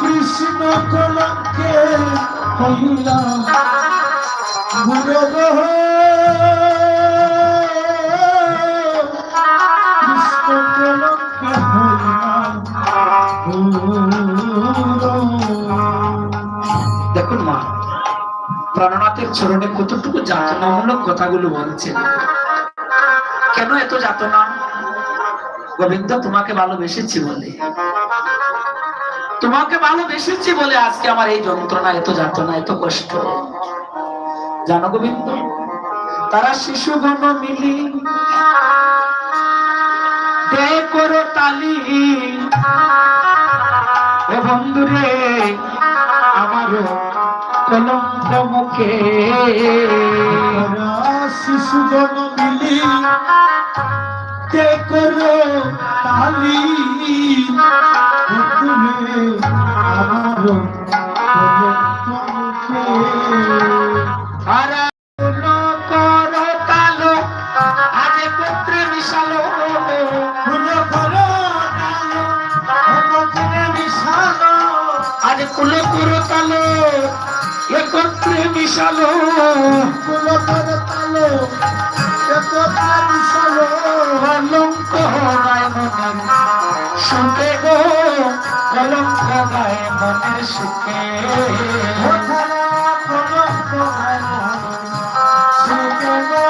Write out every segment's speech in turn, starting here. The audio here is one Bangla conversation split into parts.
কৃষ্ণ কৃষ্ণ কলঙ্কে দেখুন মা, প্রাণনাথের চরণে কতটুকু যাতনামূলক কথাগুলো বলছেন। কেন এত যাতনা? গোবিন্দ তোমাকে ভালোবেসেছি বলে। তোমাকে ভালোবেসেছি বলে আজকে আমার এই যন্ত্রণা, এত যাতনা, এত কষ্ট। জানো গোবিন্দ, তারা শিশু গণ মিলি করো তালি। ও বন্ধুরে, আমারও কলঙ্ক মুখে। ওরা শিশুগণ মিলি করো তালি। কুলো করো তালো একত্রে মিশালো। ফুলো করো তালো একতা মিশালো। কলঙ্ক গায় মনের সুখে গো কলঙ্ক গায় মনের সুখে। সুখে গো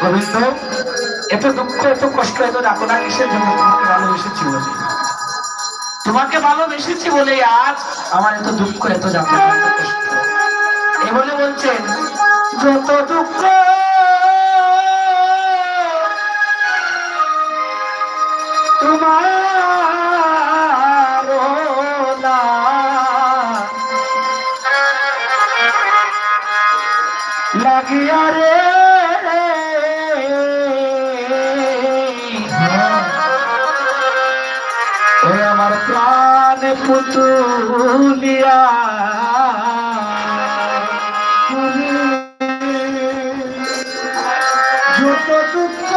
এত দুঃখ, এত কষ্ট, এত যাতনা কিসের জন্য তোমাকে ভালোবেসেছি বলে? তোমাকে ভালোবেসেছি বলে আজ আমার এত দুঃখ, এত যাতনা এত কষ্ট। এ বলে বলছেন, যত দুঃখ, তোমার পুতুলিয়া। যত দুঃখ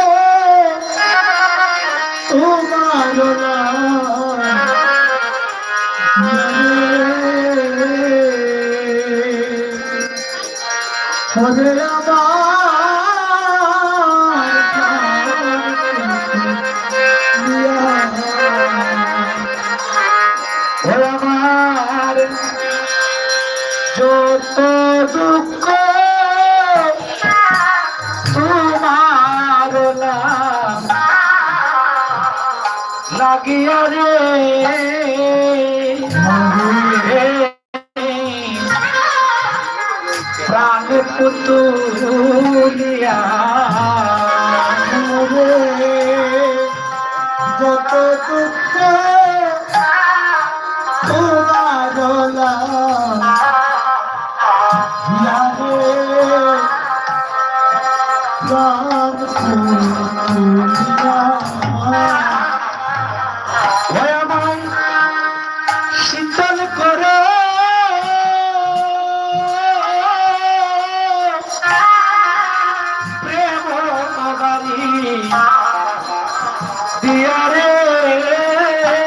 তোমার হরে যত দুঃখ তোমার লাগিয়া রে। প্রাণ পুতুলিয়া যত দুঃখ